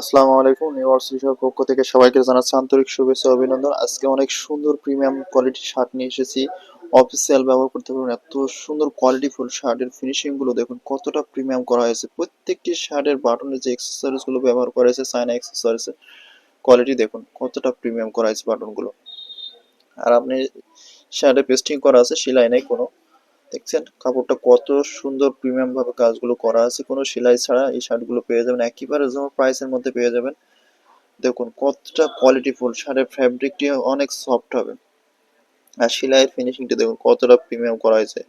আসসালামু আলাইকুম নিউয়ার্স রিসার পক্ষ থেকে সবাইকে জানাচ্ছি আন্তরিক শুভেচ্ছা অভিনন্দন। আজকে অনেক সুন্দর প্রিমিয়াম কোয়ালিটির শার্ট নিয়ে এসেছি। অফিসিয়াল ব্যবহার করতে পারবেন এত সুন্দর কোয়ালিটি ফুল শার্টের ফিনিশিংগুলো দেখুন, কতটা প্রিমিয়াম করা হয়েছে। প্রত্যেকটি শার্টের বাটনের যে অ্যাক্সেসরিজগুলো ব্যবহার করা হয়েছে চায়না অ্যাক্সেসরিজ কোয়ালিটি দেখুন, কতটা প্রিমিয়াম করা হয়েছে বাটনগুলো। আর আপনি শার্টে পেস্টিং করা আছে, সেলাই নেই কোনো। দেখছেন? কাপড়টা কত সুন্দর প্রিমিয়াম ভাবে কাজগুলো করা আছে। কোনো সেলাই ছাড়া এই শার্টগুলো পেয়ে যাবেন। একেবারে যেমন প্রাইসের মধ্যে পেয়ে যাবেন। দেখুন, কতটা কোয়ালিটি ফুল শার্টের ফ্যাব্রিকটি অনেক সফট হবে। আর সেলাইয়ের ফিনিশিংটা দেখুন, কতটা প্রিমিয়াম করা হয়েছে।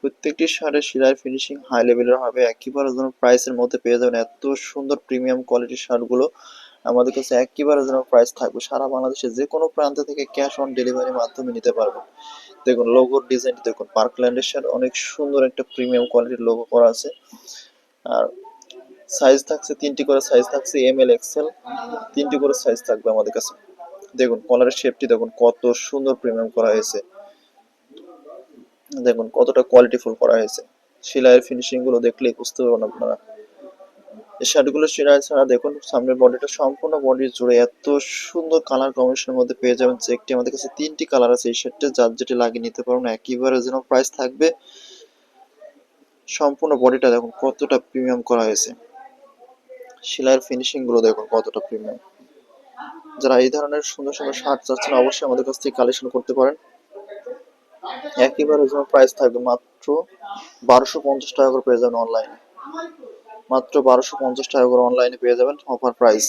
প্রত্যেকটি শার্টের সেলাইয়ের ফিনিশিং হাই লেভেলের হবে। একেবারে যেন প্রাইসের মধ্যে পেয়ে যাবেন। এত সুন্দর প্রিমিয়াম কোয়ালিটির শার্টগুলো আমাদের কাছে একেবারে যেন প্রাইস থাকবে, সারা বাংলাদেশে যে কোনো প্রান্ত থেকে ক্যাশ অন ডেলিভারির মাধ্যমে নিতে পারবেন। দেখুন লোগোর ডিজাইনটি দেখুন পার্কল্যান্ডের সাথে অনেক সুন্দর একটা প্রিমিয়াম কোয়ালিটির লোগো করা আছে। আর সাইজ থাকছে, তিনটি করে সাইজ থাকছে এম এল এক্সেল তিনটি করে সাইজ থাকবে আমাদের কাছে। দেখুন কলারের শেপটি দেখুন, কত সুন্দর প্রিমিয়াম করা হয়েছে। দেখুন, কতটা কোয়ালিটিফুল করা হয়েছে। সেলাইয়ের ফিনিশিংগুলো দেখলেই বুঝতে পারবেন আপনারা। শার্টগুলো সেলাই ছাড়া দেখুন, সামনের বডিটা সম্পূর্ণ বডি জুড়ে এত সুন্দর কালার কম্বিনেশনের মধ্যে পেয়ে যাবেন যে একটি আমাদের কাছে তিনটি কালার আছে, এই শার্টটা যার যেটি লাগিয়ে নিতে পারবেন, একেবারে যেন প্রাইস থাকবে। সম্পূর্ণ বডিটা দেখুন কতটা প্রিমিয়াম করা হয়েছে। সেলাইয়ের ফিনিশিংগুলো দেখুন কতটা প্রিমিয়াম যারা এই ধরনের সুন্দর সুন্দর শার্ট চাচ্ছেন, অবশ্যই আমাদের কাছ থেকে কালেকশন করতে পারেন। একেবারে যেন প্রাইস থাকবে মাত্র বারোশো পঞ্চাশ টাকা করে পেয়ে যাবেন অনলাইনে মাত্র বারোশো পঞ্চাশ টাকা করে অনলাইনে পেয়ে যাবেন অফার প্রাইস